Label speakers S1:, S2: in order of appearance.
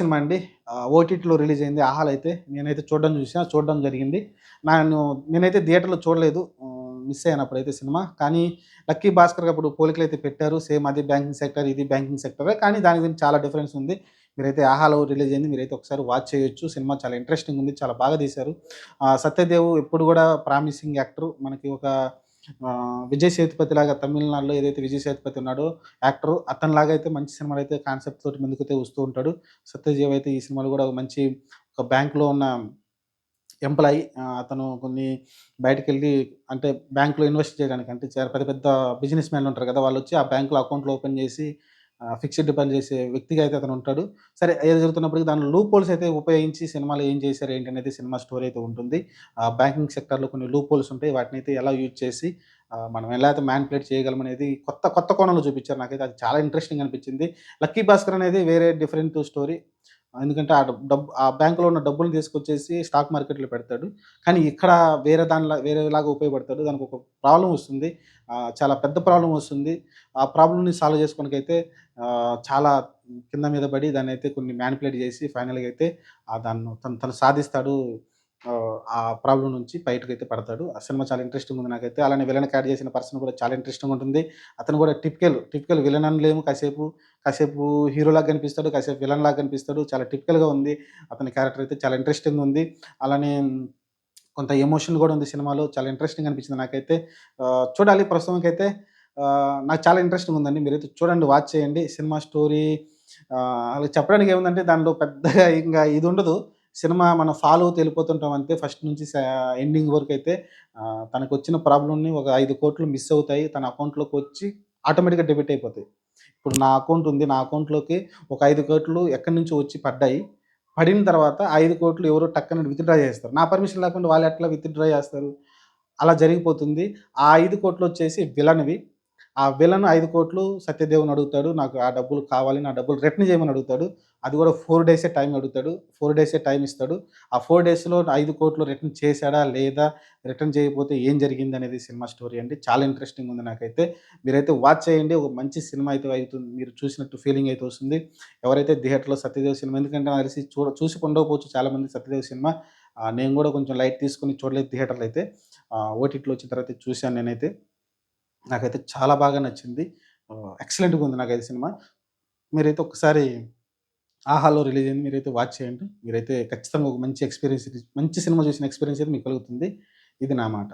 S1: Cinema అండి. ఓటీటీలో release అయింది. ఆహాల్ అయితే నేనైతే చూడడం చూసినా చూడడం జరిగింది. నేను నేనైతే థియేటర్లో చూడలేదు. మిస్ అయినప్పుడు అప్పుడైతే సినిమా. కానీ లక్కీ భాస్కర్ అప్పుడు పోలికలు అయితే పెట్టారు. సేమ్ అది బ్యాంకింగ్ సెక్టర్ ఇది బ్యాంకింగ్ సెక్టరే. కానీ దాని గురించి చాలా డిఫరెన్స్ ఉంది. మీరైతే ఆహాలో రిలీజ్ అయింది. మీరైతే ఒకసారి వాచ్ చేయొచ్చు. సినిమా చాలా ఇంట్రెస్టింగ్ ఉంది. చాలా బాగా తీశారు. సత్యదేవ్ ఎప్పుడు కూడా ప్రామిసింగ్ యాక్టర్. మనకి ఒక విజయ్ సేతుపతి లాగా తమిళనాడులో ఏదైతే విజయ్ సేతుపతి ఉన్నాడో యాక్టర్ అతనిలాగా అయితే మంచి సినిమాలు అయితే కాన్సెప్ట్ తోటి ముందుకైతే వస్తూ ఉంటాడు. సత్యజీవ్ అయితే ఈ సినిమాలు కూడా ఒక మంచి ఒక బ్యాంక్లో ఉన్న ఎంప్లాయీ. అతను కొన్ని బయటకు వెళ్ళి అంటే బ్యాంకులో ఇన్వెస్ట్ చేయడానికి అంటే చాలా పెద్ద పెద్ద బిజినెస్ మ్యాన్లు ఉంటారు కదా వాళ్ళు వచ్చి ఆ బ్యాంకులో అకౌంట్లు ఓపెన్ చేసి ఫిక్స్డ్ డిపాజిట్ చేసే వ్యక్తిగా అయితే అతను ఉంటాడు. సరే ఏది జరుగుతున్నప్పటికీ దాని లూప్ హోల్స్ అయితే ఉపయోగించి సినిమాలు ఏం చేశారు ఏంటి అనేది సినిమా స్టోరీ అయితే ఉంటుంది. బ్యాంకింగ్ సెక్టర్లో కొన్ని లూప్ హోల్స్ ఉంటాయి. వాటిని అయితే ఎలా యూజ్ చేసి మనం ఎలా అయితే మ్యాన్పులేట్ చేయగలం అనేది కొత్త కొత్త కోణంలో చూపించారు. నాకైతే అది చాలా ఇంట్రెస్టింగ్ అనిపించింది. లక్కీ భాస్కర్ అనేది వేరే డిఫరెంట్ స్టోరీ ఎందుకంటే ఆ డబ్బు ఆ బ్యాంకులో ఉన్న డబ్బులు తీసుకొచ్చేసి స్టాక్ మార్కెట్లో పెడతాడు. కానీ ఇక్కడ వేరే దానిలా వేరేలాగా ఉపయోగపడతాడు. దానికి ఒక ప్రాబ్లం వస్తుంది. చాలా పెద్ద ప్రాబ్లం వస్తుంది. ఆ ప్రాబ్లమ్ని సాల్వ్ చేసుకోనికైతే చాలా కింద మీద పడి దాన్ని అయితే కొన్ని మ్యానిపులేట్ చేసి ఫైనల్గా అయితే ఆ దాన్ని తను తను సాధిస్తాడు. ఆ, ప్రాబ్లం నుంచి బయటకు అయితే పడతాడు. ఆ సినిమా చాలా ఇంట్రెస్టింగ్ ఉంది నాకైతే. అలానే విలన్ క్యాడ్ చేసిన పర్సన్ కూడా చాలా ఇంట్రెస్టింగ్ ఉంటుంది. అతను కూడా టిపికల్ టిపికల్ విలన్ అనలేము కాసేపు కాసేపు హీరోలాగా కనిపిస్తాడు కాసేపు విలన్ లాగా కనిపిస్తాడు. చాలా టిపికల్గా ఉంది. అతని క్యారెక్టర్ అయితే చాలా ఇంట్రెస్టింగ్ ఉంది. అలానే కొంత ఎమోషన్ కూడా ఉంది సినిమాలో. చాలా ఇంట్రెస్టింగ్ అనిపించింది నాకైతే. చూడాలి ప్రస్తుతానికైతే. నాకు చాలా ఇంట్రెస్టింగ్ ఉందండి. మీరైతే చూడండి వాచ్ చేయండి. సినిమా స్టోరీ అలా చెప్పడానికి ఏముందంటే దానిలో పెద్దగా ఇంకా ఇది ఉండదు. సినిమా మనం ఫాలో అవుతూ వెళ్ళిపోతుంటాం అంతే. ఫస్ట్ నుంచి ఎండింగ్ వరకు అయితే తనకు వచ్చిన ప్రాబ్లమ్ని ఒక ఐదు కోట్లు మిస్ అవుతాయి. తన అకౌంట్లోకి వచ్చి ఆటోమేటిక్గా డెబిట్ అయిపోతాయి. ఇప్పుడు నా అకౌంట్ ఉంది. నా అకౌంట్లోకి ఒక ఐదు కోట్లు ఎక్కడి నుంచి వచ్చి పడ్డాయి? పడిన తర్వాత ఐదు కోట్లు ఎవరో టక్కన విత్డ్రా చేస్తారు. నా పర్మిషన్ లేకుండా వాళ్ళు ఎట్లా విత్డ్రా చేస్తారు? అలా జరిగిపోతుంది. ఆ ఐదు కోట్లు వచ్చేసి విలన్వి. ఆ విలన్ ఐదు కోట్లు సత్యదేవుని అడుగుతాడు. నాకు ఆ డబ్బులు కావాలి. నా డబ్బులు రిటర్న్ చేయమని అడుగుతాడు. అది కూడా ఫోర్ డేసే టైం అడుగుతాడు. ఫోర్ డేసే టైం ఇస్తాడు. ఆ ఫోర్ డేస్లో ఐదు కోట్లు రిటర్న్ చేశాడా లేదా రిటర్న్ చేయకపోతే ఏం జరిగింది అనేది సినిమా స్టోరీ అండి. చాలా ఇంట్రెస్టింగ్ ఉంది నాకైతే. మీరైతే వాచ్ చేయండి. ఒక మంచి సినిమా అయితే అవుతుంది. మీరు చూసినట్టు ఫీలింగ్ అయితే వస్తుంది. ఎవరైతే థియేటర్లో సత్యదేవ్ సినిమా ఎందుకంటే నాకు తెలిసి చూడ చూసి ఉండకపోవచ్చు చాలామంది సత్యదేవ్ సినిమా. నేను కూడా కొంచెం లైట్ తీసుకుని చూడలేదు థియేటర్లో అయితే. ఓటీటీలో వచ్చిన తర్వాత చూశాను నేనైతే. నాకైతే చాలా బాగా నచ్చింది. ఎక్సలెంట్గా ఉంది నాకైతే సినిమా. మీరైతే ఒకసారి ఆహాలో రిలీజ్ అయింది. మీరైతే వాచ్ చేయండి. మీరైతే ఖచ్చితంగా ఒక మంచి ఎక్స్పీరియన్స్ మంచి సినిమా చూసిన ఎక్స్పీరియన్స్ అయితే మీకు కలుగుతుంది. ఇది నా మాట.